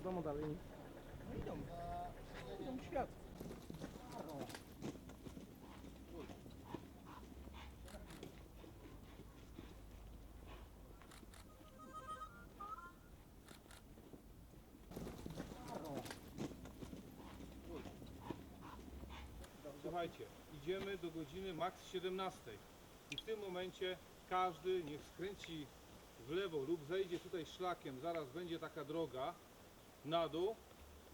dalej. No idą. Idą w świat. Słuchajcie, idziemy do godziny maks 17 i w tym momencie każdy niech skręci w lewo lub zejdzie tutaj szlakiem, zaraz będzie taka droga na dół.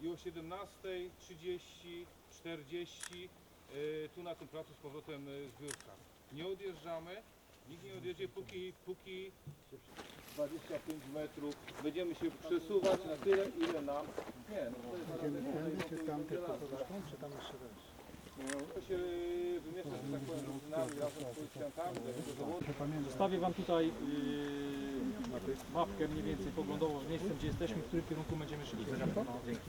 I o 17.30, 40 yy, tu na tym placu z powrotem yy, zbiórka. Nie odjeżdżamy, nikt nie odjedzie póki, póki 25 metrów. Będziemy się przesuwać na tyle ile nam nie, no to jest Idziemy tędy czy tamty powrotem, czy tam jeszcze raz? to się wymiesza, że powiem, między nami razem z policjantami, dlatego że Zostawię Wam tutaj yy, mapkę mniej więcej poglądową z miejscem, gdzie jesteśmy, w którym kierunku będziemy szli. Dzięki.